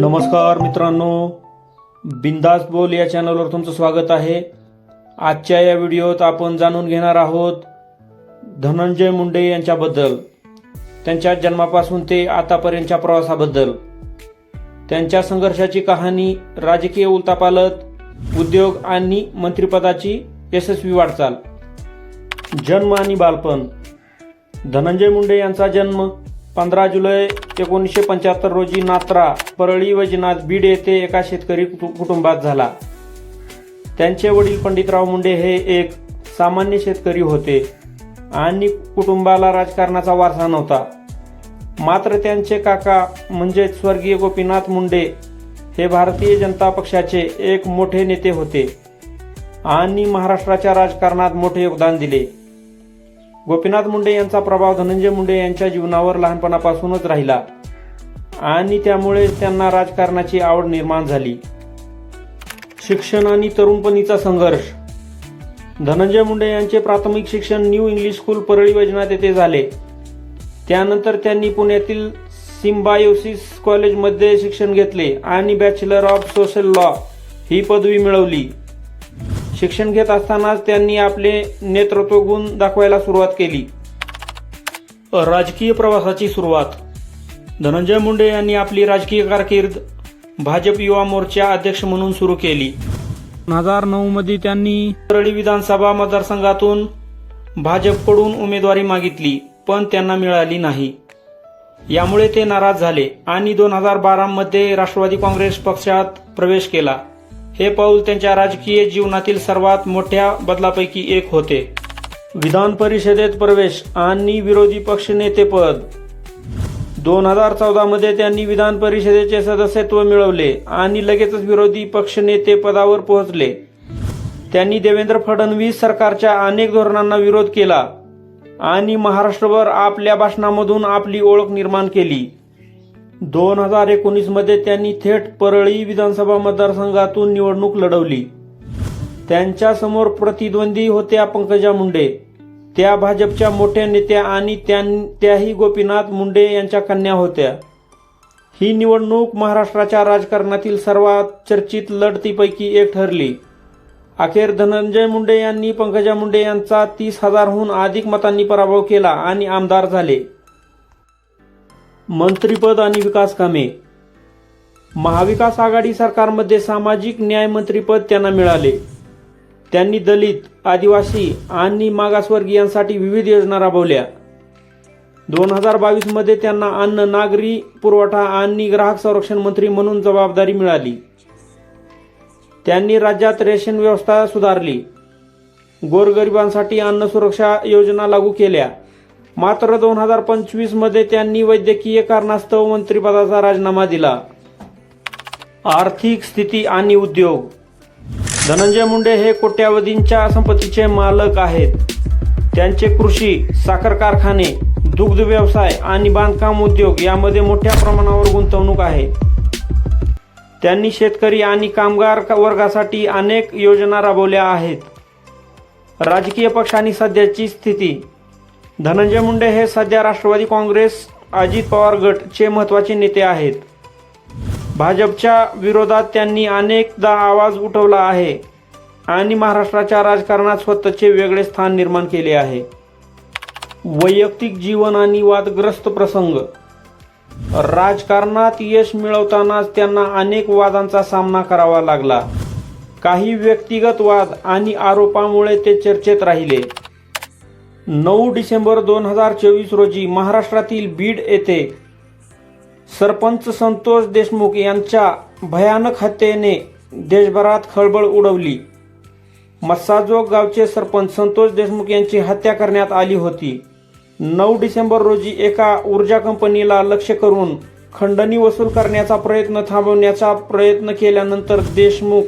नमस्कार मित्रांनो. बिंदास बोल या चॅनलवर तुमचं स्वागत आहे. आजच्या या व्हिडिओत आपण जाणून घेणार आहोत धनंजय मुंडे यांच्याबद्दल. त्यांच्या जन्मापासून ते आतापर्यंतच्या प्रवासाबद्दल. त्यांच्या संघर्षाची कहाणी राजकीय उलतापालत उद्योग आणि मंत्रिपदाची यशस्वी वाटचाल. जन्म आणि बालपण. धनंजय मुंडे यांचा जन्म पंधरा जुलै एकोणीसशे पंच्याहत्तर रोजी नात्रा परळी वैजनाथ बीड येथे एका शेतकरी कुटु- कुटुंबात झाला. त्यांचे वडील पंडितराव मुंडे हे एक सामान्य शेतकरी होते आणि कुटुंबाला राजकारणाचा वारसा नव्हता. मात्र त्यांचे काका म्हणजेच स्वर्गीय गोपीनाथ मुंडे हे भारतीय जनता पक्षाचे एक मोठे नेते होते आणि महाराष्ट्राच्या राजकारणात मोठे योगदान दिले. गोपीनाथ मुंडे यांचा प्रभाव धनंजय मुंडे यांच्या जीवनावर लहानपणापासूनच राहिला. आणि त्यामुळे त्यांना राजकारणाची आवड निर्माण झाली. शिक्षण आणि तरुणपणीचा संघर्ष. धनंजय मुंडे यांचे प्राथमिक शिक्षण new English school Parli Vaijnath येथे झाले. त्यानंतर त्यांनी पुण्यातील सिम्बायोसिस कॉलेजमध्ये शिक्षण घेतले आणि बॅचलर ऑफ सोशल लॉ ही पदवी मिळवली. शिक्षण घेत असतानाच त्यांनी आपले नेतृत्व गुण दाखवायला सुरुवात केली. राजकीय प्रवासाची सुरुवात. धनंजय मुंडे यांनी आपली राजकीय कारकीर्द भाजप युवा मोर्चा अध्यक्ष म्हणून सुरू केली. दोन हजार नऊ मध्ये त्यांनी परळी विधानसभा मतदारसंघातून भाजपकडून उमेदवारी मागितली पण त्यांना मिळाली नाही. यामुळे ते नाराज झाले आणि दोन हजार बारा मध्ये राष्ट्रवादी काँग्रेस पक्षात प्रवेश केला. हे पाऊल त्यांच्या राजकीय जीवनातील सर्वात मोठ्या बदलापैकी एक होते. विधान परिषदेत प्रवेश आणि विरोधी पक्षनेतेपद दोन हजार चौदा मध्ये त्यांनी विधान परिषदेचे सदस्यत्व मिळवले आणि लगेचच विरोधी पक्षनेते पदावर पोहोचले. त्यांनी देवेंद्र फडणवीस सरकारच्या अनेक धोरणांना विरोध केला आणि महाराष्ट्रभर आपल्या भाषणामधून आपली ओळख निर्माण केली. दोन हजार एकोणीसमध्ये त्यांनी थेट परळी विधानसभा मतदारसंघातून निवडणूक लढवली. त्यांच्यासमोर प्रतिद्वंदी होत्या पंकजा मुंडे. त्या भाजपच्या मोठ्या नेत्या आणि त्यां- त्याही गोपीनाथ मुंडे यांच्या कन्या होत्या. ही निवडणूक महाराष्ट्राच्या राजकारणातील सर्वात चर्चित लढतीपैकी एक ठरली. अखेर धनंजय मुंडे यांनी पंकजा मुंडे यांचा तीस हजारहून अधिक मतांनी पराभव केला आणि आमदार झाले. मंत्रीपद आणि विकास कामे. महाविकास आघाडी सरकारमध्ये सामाजिक न्याय मंत्रीपद त्यांना मिळाले. त्यांनी दलित आदिवासी आणि मागासवर्गीयांसाठी विविध योजना राबवल्या. दोन हजार बावीसमध्ये त्यांना अन्न नागरी पुरवठा आणि ग्राहक संरक्षण मंत्री म्हणून जबाबदारी मिळाली. त्यांनी राज्यात रेशन व्यवस्था सुधारली. गोरगरिबांसाठी अन्न सुरक्षा योजना लागू केल्या. मात्र दोन हजार पंचवीसमध्ये त्यांनी वैद्यकीय कारणास्तव मंत्रिपदाचा राजीनामा दिला. आर्थिक स्थिती आणि उद्योग. धनंजय मुंडे हे कोट्यावधींच्या संपत्तीचे मालक आहेत. त्यांचे कृषी साखर कारखाने दुग्ध व्यवसाय आणि बांधकाम उद्योग यामध्ये मोठ्या प्रमाणावर गुंतवणूक आहे. त्यांनी शेतकरी आणि कामगार वर्गासाठी अनेक योजना राबवल्या आहेत. राजकीय पक्ष आणि सध्याची स्थिती धनंजय मुंडे हे सध्या राष्ट्रवादी काँग्रेस अजित पवार गटचे महत्त्वाचे नेते आहेत. भाजपच्या विरोधात त्यांनी अनेकदा आवाज उठवला आहे आणि महाराष्ट्राच्या राजकारणात स्वतःचे वेगळे स्थान निर्माण केले आहे. वैयक्तिक जीवन आणि वादग्रस्त प्रसंग. राजकारणात यश मिळवतानाच त्यांना अनेक वादांचा सामना करावा लागला. काही व्यक्तिगत वाद आणि आरोपामुळे ते चर्चेत राहिले. नऊ डिसेंबर दोन हजार चोवीस रोजी महाराष्ट्रातील बीड येथे सरपंच संतोष देशमुख यांच्या भयानक हत्येने देशभरात खळबळ उडवली. मस्साजोग गावचे सरपंच संतोष देशमुख यांची हत्या करण्यात आली होती. नऊ डिसेंबर रोजी एका ऊर्जा कंपनीला लक्ष्य करून खंडणी वसूल करण्याचा प्रयत्न थांबवण्याचा प्रयत्न केल्यानंतर देशमुख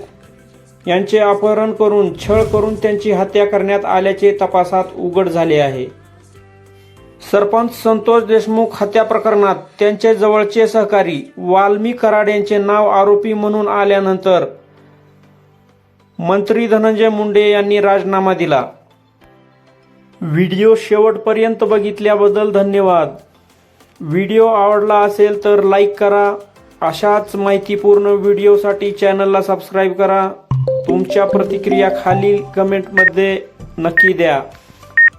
यांचे अपहरण करून छळ करून त्यांची हत्या करण्यात आल्याचे तपासात उघड झाले आहे. सरपंच संतोष देशमुख हत्या प्रकरणात त्यांचे जवळचे सहकारी वाल्मी कराड यांचे नाव आरोपी म्हणून आल्यानंतर मंत्री धनंजय मुंडे यांनी राजीनामा दिला. व्हिडिओ शेवटपर्यंत बघितल्याबद्दल धन्यवाद. व्हिडिओ आवडला असेल तर लाईक करा. अशाच माहितीपूर्ण व्हिडिओसाठी चॅनलला सबस्क्राईब करा. तुमच्या प्रतिक्रिया खालील कमेंटमध्ये नक्की द्या.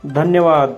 धन्यवाद.